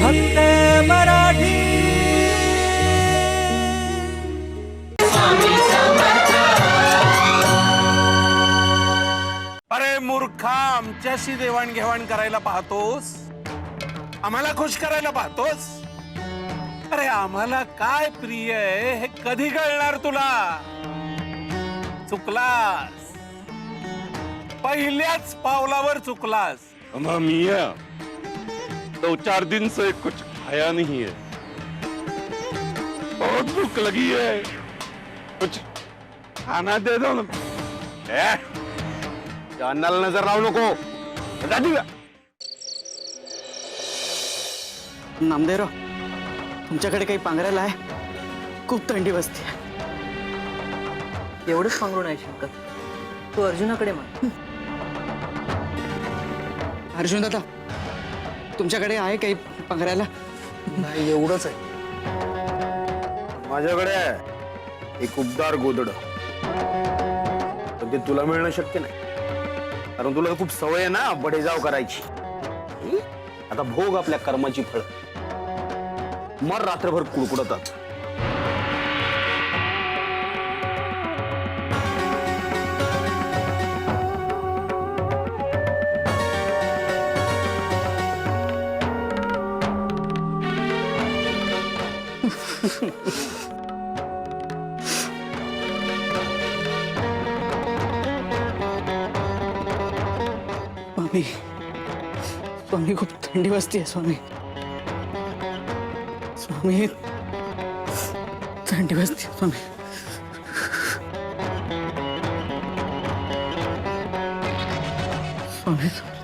फक्त मराठी. अरे मूर्खा आमच्याशी देवाणघेवाण करायला पाहतोस? आम्हाला खुश करायला पाहतोस? अरे आम्हाला काय प्रिय आहे हे कधी कळणार तुला? चुकलास. पहिल्याच पावलावर चुकलास. अम्मा मिया दो चार दिन से कुछ खाया नहीं है। बहुत भूख लगी है। कुछ खाना दे दो ना। अन्नाला नज़र लावू नको जाती का नामदेवराव तुमच्याकडे काही पांघरायला आहे? खूप थंडी बसते एवढंच पांघरू नाही शकत तू अर्जुनाकडे मान अर्जुन दादा तुमच्याकडे आहे काही पांघरायला नाही एवढंच आहे. माझ्याकडे आहे एक उबदार गोदड पण ते तुला मिळणं शक्य नाही. कारण तुला खूप सवय आहे ना बडेजाव करायची. हं? आता भोग आपल्या कर्माची फळ. मर रात्रभर कुडकुडतात. स्वामी. स्वामी खूप थंडी बसते स्वामी. स्वामी थंडी बसते स्वामी. स्वामी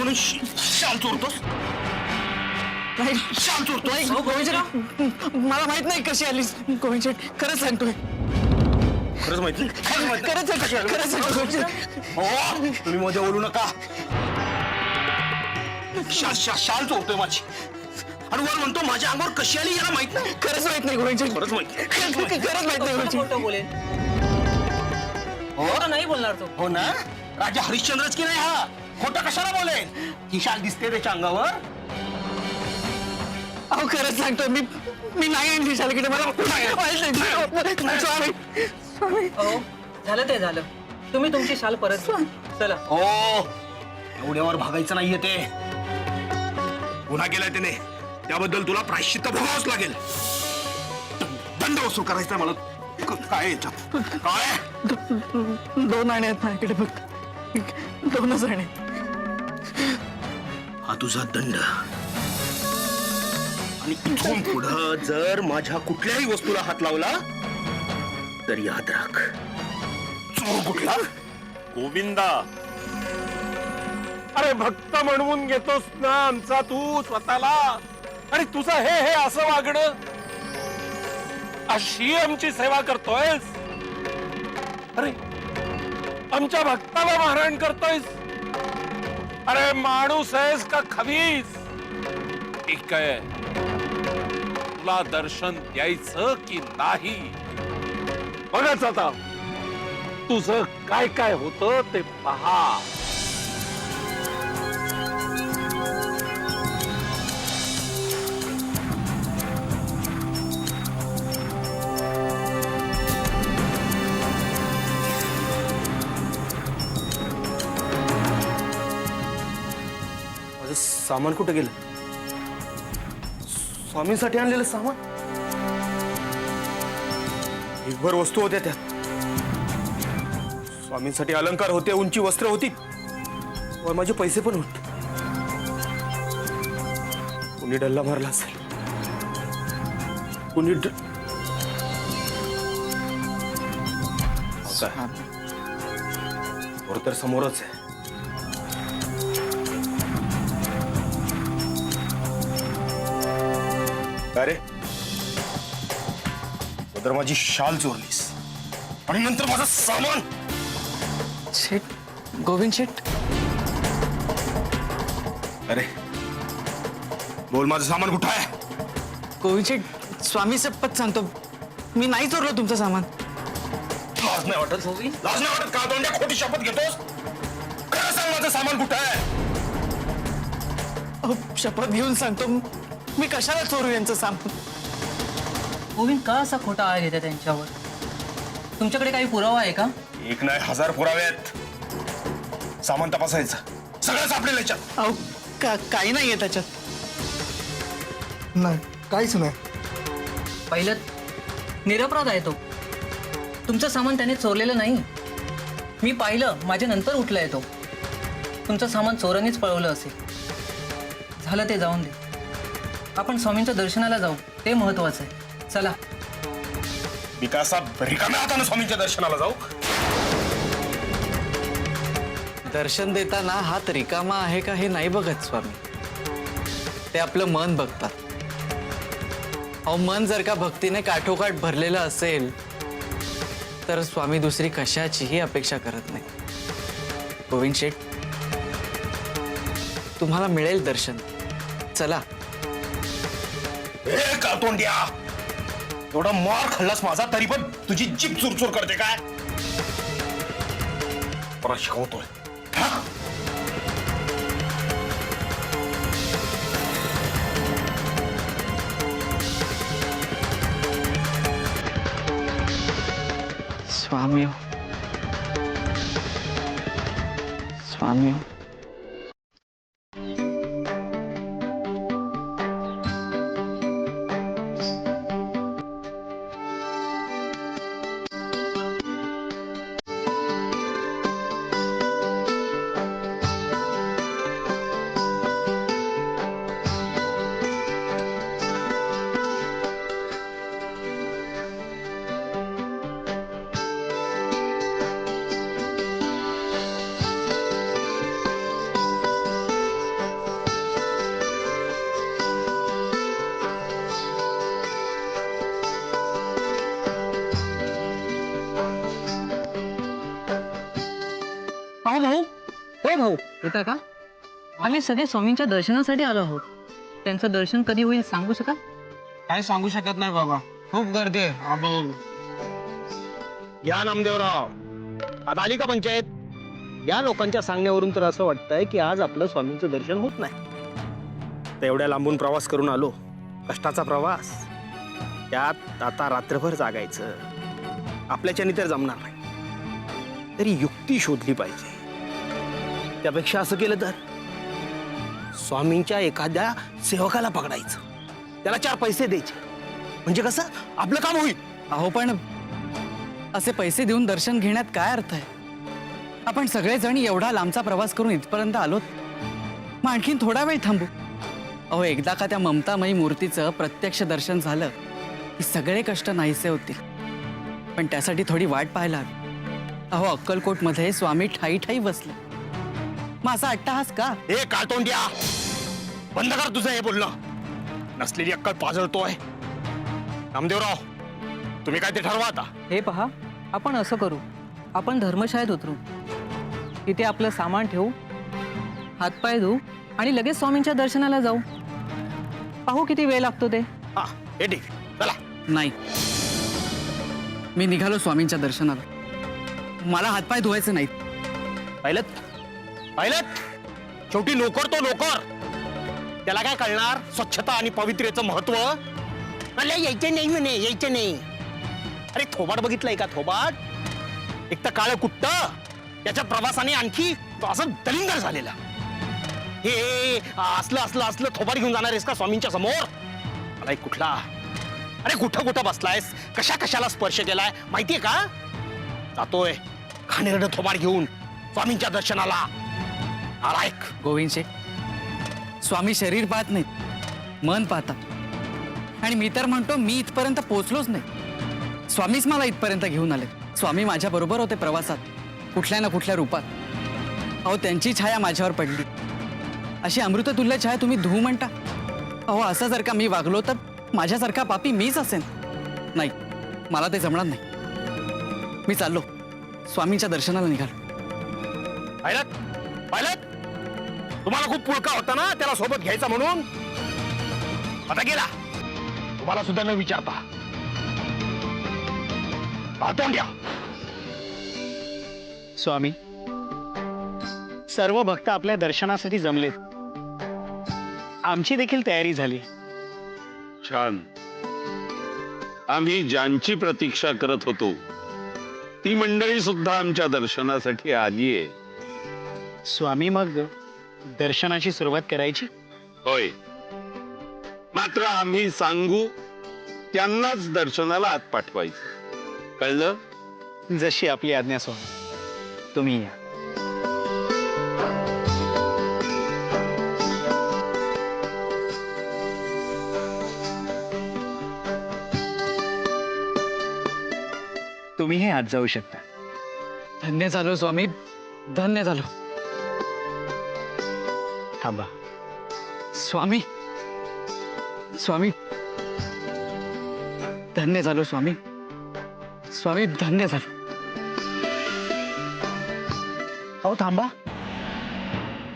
म्हणून शाल चोरतोस नाही शाल चोरतोय मला माहीत नाही कशी आलीस. गोविंद खरंच सांगतोय. खरंच माहिती खरंच सांगतोय. खरंच सांगतोय. हो तुम्ही मध्ये बोलू नका. शाल शाल शाल चोरतोय माझी. आणि वर म्हणतो माझ्या अंगावर कशी आली याला माहीत नाही. खरंच माहीत नाही गोविंद खरंच माहिती खरंच माहीत नाही गोविंद खोटं बोलेल? खोटं नाही बोलणार तो? हो ना? राजा हरिश्चंद्रच की नाही हा? खोटं कशाला बोलेल? ही शाल दिसते त्याच्या अंगावर. अहो खरंच सांगतोय मी मी नाही आणली शालकडे मला स्वामी स्वामी हो झालं ते झालं. तुम्ही तुमची शाल परत घ्या. चला. हो. एवढ्यावर भागायचं नाहीये ते. गुन्हा केलाय त्याने. त्याबद्दल तुला प्रायश्चित्त भोगावंच लागेल. दंड वसूल करायचा मला. काय आहे याच्यात? काय? दोन आणे आहेत माझ्याकडे फक्त दोनच आणे हा तुझा दंड. आणि इथून पुढं जर माझ्या कुठल्याही वस्तूला हात लावला तर याद राख. चोर कुठला? गोविंदा. अरे भक्त म्हणवून घेतोस ना आमचा तू स्वतःला. आणि तुझं हे हे असं वागणं. अशी आमची सेवा करतोयस. अरे आमच्या भक्ताला मारहाण करतोयस. अरे माणूस आहेस का खवीस ठीक आहे. तुला दर्शन द्यायचं की नाही? बघाच आता. तुझं काय काय होतं ते पहा. सामान कुठे गेलं? स्वामींसाठी आणलेलं सामान? भर वस्तू होत्या त्यात. स्वामींसाठी अलंकार होते उंची वस्त्र होती. वर माझे पैसे पण होते. कुणी डल्ला मारला असेल? कुणी ड... काय? वर तर समोरच आहे. काय रे तर माझी शाल चोरलीस. आणि नंतर माझं सामान. शेठ गोविंद शेठ. अरे. बोल माझं सामान कुठं आहे? गोविंद शेठ स्वामी शपथ सांगतो. मी नाही चोरलं तुमचं सामान. लाज नाही वाटत. लाज नाही वाटत. का दोंड्या खोटी शपथ घेतोस? खरं सांग माझं सामान कुठं आहे? अहो, शपथ घेऊन सांगतो. मी कशाला चोरू यांचं सामान गोविंद का असा खोटा आळ घेते त्यांच्यावर? तुमच्याकडे काही पुरावा आहे का? एक नाही हजार पुरावे आहेत. सामान तपासायचं. सगळं सापडेल याच्यात. अहो का काही नाहीये त्याच्यात. नाही काहीच नाही. पहिलं निरपराध आहे तो. तुमचं सामान त्याने चोरलेलं नाही. मी पाहिलं माझ्या नंतर उठलाय तो. तुमचं सामान चोरांनीच पळवलं असेल. झालं ते जाऊन दे. आपण स्वामींच्या दर्शनाला जाऊ. ते महत्वाचं आहे. चला. विकासा रिकाम्या हातानं स्वामींच्या दर्शनाला जाऊ. दर्शन देताना हात रिकामा आहे का हे नाही बघत स्वामी. ते आपलं मन बघतात. अहो मन जर का भक्तीने काठोकाठ भरलेलं असेल तर स्वामी दुसरी कशाचीही अपेक्षा करत नाही. गोविंद शेठ तुम्हाला मिळेल दर्शन. चला. ए कातोंड्या एवढा मार खाल्लास माझा तरी पण तुझी जीप चुरचूर करते काय? परत शिकवतोय. स्वामी हो. स्वामी हो. येता का? आम्ही सगळे स्वामींच्या दर्शनासाठी आलो आहोत. त्यांचं दर्शन कधी होईल सांगू शकाल? काय सांगू शकत नाही बाबा. खूप गर्दी आहे. अबो. या नामदेवराव. आता आली का पंचायत? या लोकांच्या सांगण्यावरून तर असं वाटतंय की आज आपलं स्वामींचं दर्शन होत नाही. तर एवढ्या लांबून प्रवास करून आलो. कष्टाचा प्रवास. त्यात आता रात्रभर जागायचं. आपल्याच्याने तर जमणार नाही. तरी युक्ती शोधली पाहिजे. त्यापेक्षा असं केलं तर? स्वामींच्या एखाद्या सेवकाला पकडायचं. त्याला चार पैसे द्यायचे. म्हणजे कसं? आपलं काम होईल. अहो पण असे पैसे देऊन दर्शन घेण्यात काय अर्थ आहे? आपण सगळेजण एवढा लांबचा प्रवास करून इथपर्यंत आलोत. मग आणखीन थोडा वेळ थांबू. अहो एकदा का त्या ममतामयी मूर्तीचं प्रत्यक्ष दर्शन झालं की सगळे कष्ट नाहीसे होतील. पण त्यासाठी थोडी वाट पाहायला हवी. अहो अक्कलकोटमध्ये स्वामी ठाई ठाई बसले. मग असा अट्टाहास का? हे काटोंड्या! बंद कर तुझं हे बोलणं. नसलेली अक्कल पाजळतोय. नामदेवराव तुम्ही काय ते ठरवा आता. हे पहा आपण असं करू. आपण धर्मशाळेत उतरू. तिथे आपलं सामान ठेवू हातपाय धुवू आणि लगेच स्वामींच्या दर्शनाला जाऊ. पाहू किती वेळ लागतो ते. हा हे ठीक. चला. नाही. मी निघालो स्वामींच्या दर्शनाला. मला हातपाय धुवायचे नाहीत. पाहिलं? पाहिलं? शेवटी नोकर तो नोकर. त्याला काय कळणार? स्वच्छता आणि पवित्रेचं महत्त्व? मला यायचे नाही म्हणे यायचे नाही. अरे थोबाड बघितलंय का थोबाड? एक तर काळ कुट्ट त्याच्या प्रवासाने आणखी तो असं दलिंगर झालेला. हे असलं असलं असलं थोबाड घेऊन जाणार आहेस का स्वामींच्या समोर? मला एक कुठला? अरे कुठं कुठं बसलायस? कशा कशाला स्पर्श केलाय? माहितीये का? जातोय. खाणेरडं थोबाड घेऊन स्वामींच्या दर्शनाला. नालायक. गोविंद शेठ स्वामी शरीर पाहत नाहीत मन पाहतात आणि मी तर म्हणतो मी इथपर्यंत पोहोचलोच नाही. स्वामीच मला इथपर्यंत घेऊन आले स्वामी माझ्या बरोबर होते प्रवासात कुठल्या ना कुठल्या रूपात. अहो त्यांची छाया माझ्यावर पडली. अशी अमृततुल्य छाया तुम्ही धू म्हणता? अहो असं जर का मी वागलो तर माझ्यासारखा पापी मीच असेन. नाही मला ते जमणार नाही. मी चाललो. स्वामींच्या दर्शनाला निघालो. पाहिलं पाहिलं तुम्हाला खूप पुळका होता ना त्याला सोबत घ्यायचा म्हणून? आता गेला. तुम्हाला सुद्धा न विचारता. स्वामी सर्व भक्त आपल्या दर्शनासाठी जमलेत. आमची देखील तयारी झाली. छान. आम्ही ज्यांची प्रतीक्षा करत होतो ती मंडळी सुद्धा आमच्या दर्शनासाठी आलीये. स्वामी मग दर्शनाची सुरुवात करायची? होय. मात्र आम्ही सांगू त्यांनाच दर्शनाला आत पाठवायचं. कळलं? जशी आपली आज्ञा स्वामी तुम्ही या. तुम्ही हे आत जाऊ शकता. धन्य झालो स्वामी. धन्य झालो. थांबा. स्वामी. स्वामी. धन्य झालो स्वामी. स्वामी धन्य झालो. अहो थांबा.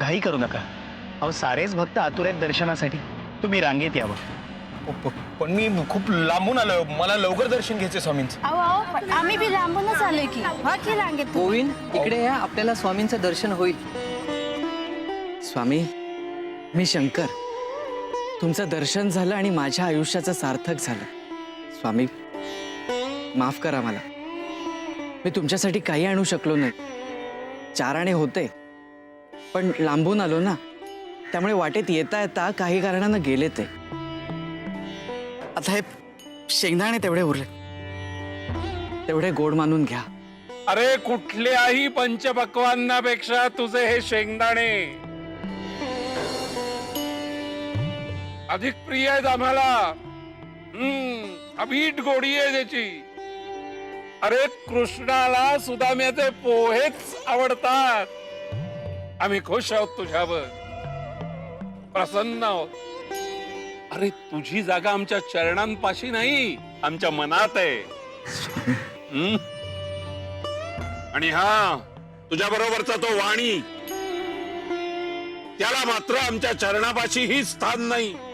घाई करू नका. अहो सारेच भक्त आतुर आहेत दर्शनासाठी. तुम्ही रांगेत यावं. पण मी खूप लांबून आलो मला लवकर दर्शन घ्यायचे स्वामींचं. अहो अहो पण आम्ही बी लांबूनच आलोय की. हा की रांगेत गोविंद इकडे या. आपल्याला स्वामींचं दर्शन होईल. स्वामी मी शंकर. तुमचं दर्शन झालं आणि माझ्या आयुष्याचं सार्थक झालं. स्वामी माफ करा मला. मी तुमच्यासाठी काही आणू शकलो नाही. चार आणे होते. पण लांबून आलो ना त्यामुळे वाटेत येता येता काही कारणानं गेले ते. आता हे शेंगदाणे तेवढे उरले. तेवढे गोड मानून घ्या. अरे कुठल्याही पंचपक्वांनापेक्षा तुझे हे शेंगदाणे अधिक प्रिय आहेत आम्हाला. हम्म अभीट गोडी आहे त्याची. अरे कृष्णाला सुदाम्याचे पोहेच आवडतात. आम्ही खुश आहोत तुझ्यावर. प्रसन्न आहोत. अरे तुझी जागा आमच्या चरणांपाशी नाही आमच्या मनात आहे. हम्म? आणि हा तुझ्या बरोबरचा तो वाणी त्याला मात्र आमच्या चरणापाशीही स्थान नाही.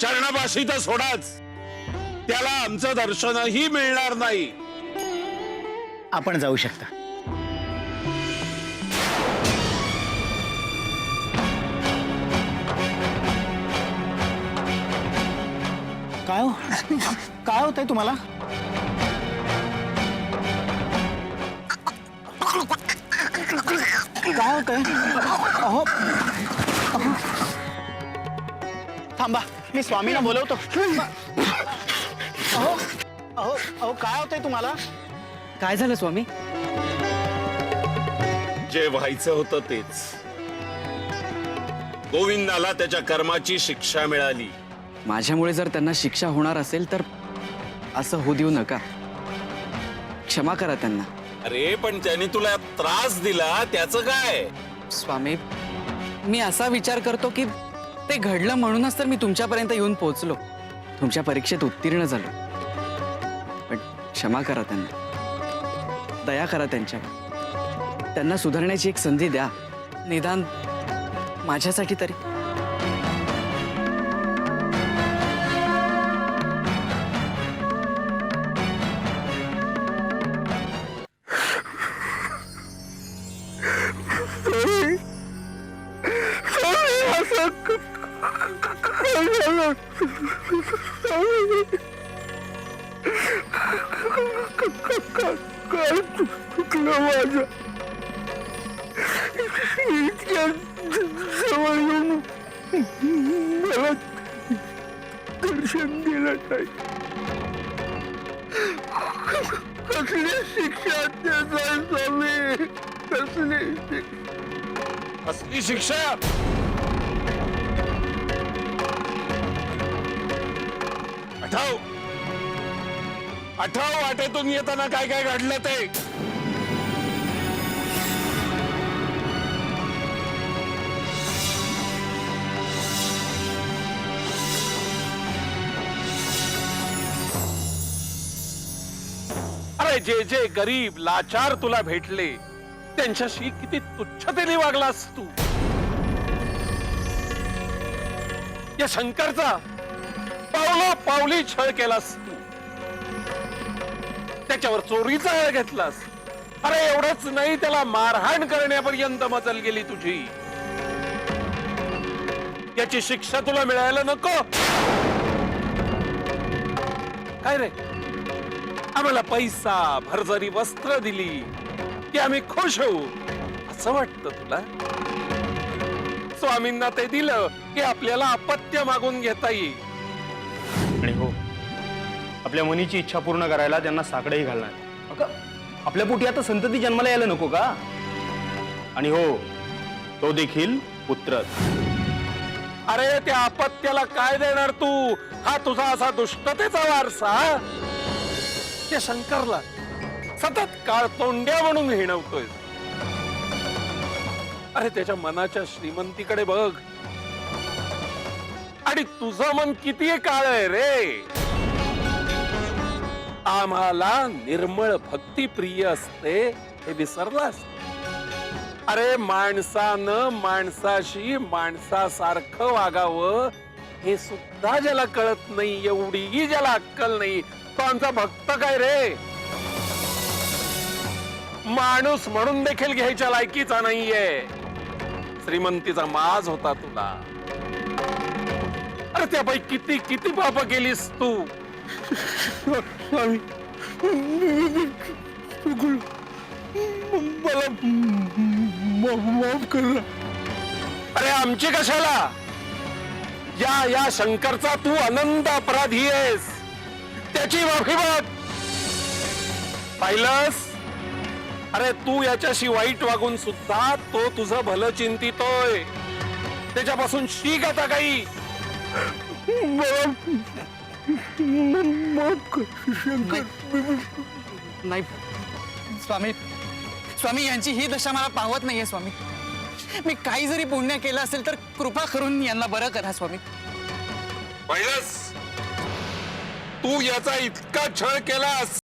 चरणापाशी तर सोडाच. त्याला आमचं दर्शनही मिळणार नाही. आपण जाऊ शकता. काय हो? काय होतंय तुम्हाला? काय होतंय? अहो. अहो. थांबा. मी स्वामींना बोलवतो. अहो अहो अहो काय होतंय तुम्हाला? काय झालं स्वामी? जे व्हायचं होतं तेच. गोविंदाला त्याच्या कर्माची शिक्षा मिळाली. माझ्यामुळे जर त्यांना शिक्षा होणार असेल तर असं होऊ देऊ नका. क्षमा करा त्यांना. अरे पण त्याने तुला त्रास दिला त्याचं काय? स्वामी मी असा विचार करतो की ते घडलं म्हणूनच तर मी तुमच्यापर्यंत येऊन पोहोचलो. तुमच्या परीक्षेत उत्तीर्ण झालो. पण क्षमा करा त्यांना. दया करा त्यांच्यावर. त्यांना सुधारण्याची एक संधी द्या. निदान माझ्यासाठी तरी. कसली शिक्षा देताय स्वामी कसली शिक्षा असली शिक्षा आठव. आठव वाटेतून येताना काय काय घडलं ते. अरे जे जे गरीब लाचार तुला भेटले त्यांच्याशी किती तुच्छतेने वागलास तू? या शंकरचा पावला पावली छळ केलास तू. त्याच्यावर चोरीचा हळ घेतलास. अरे एवढंच नाही त्याला मारहाण करण्यापर्यंत मजल गेली तुझी. याची शिक्षा तुला मिळायला नको. काय रे? आम्हाला पैसा भरजरी वस्त्र दिली की आम्ही खुश होऊ. असं वाटतं तुला? स्वामींना ते दिलं की आपल्याला अपत्य मागून घेता येईल. आणि हो आपल्या मुनीची इच्छा पूर्ण करायला त्यांना साकडंही घालणार. अगं, आपल्या पोटी आता संतती जन्माला यायला नको का? आणि हो तो देखील पुत्र. अरे त्या अपत्याला काय देणार तू? हा तुझा असा दुष्टतेचा वारसा त्या शंकरला सतत काळ तोंड्या म्हणून हिणवतोय. अरे त्याच्या मनाच्या श्रीमंतीकडे बघ. आणि तुझं मन किती काळ आहे रे? आम्हाला निर्मळ भक्ती प्रिय असते हे विसरलास? अरे माणसानं माणसाशी माणसासारखं वागावं हे सुद्धा ज्याला कळत नाही एवढीही ज्याला अक्कल नाही तो आमचा भक्त काय रे? माणूस म्हणून देखील घ्यायच्या लायकीचा नाहीये. श्रीमंतीचा माज होता तुला. अरे त्यापैकी किती किती पाप केलीस तू. मला माफ करा अरे आमची कशाला? या या शंकरचा तू अनंत अपराधी आहेस. त्याची माफी माग. पाहिलंस? अरे तू याच्याशी वाईट वागून सुद्धा तो तुझं भलं चिंतितोय. त्याच्यापासून शिक आता काही. नाही स्वामी स्वामी यांची ही दशा मला पावत नाहीये स्वामी. मी काही जरी पुण्य केलं असेल तर कृपा करून यांना बरं करा स्वामी. पाहिलंस? तू याचा इतका छळ केलास?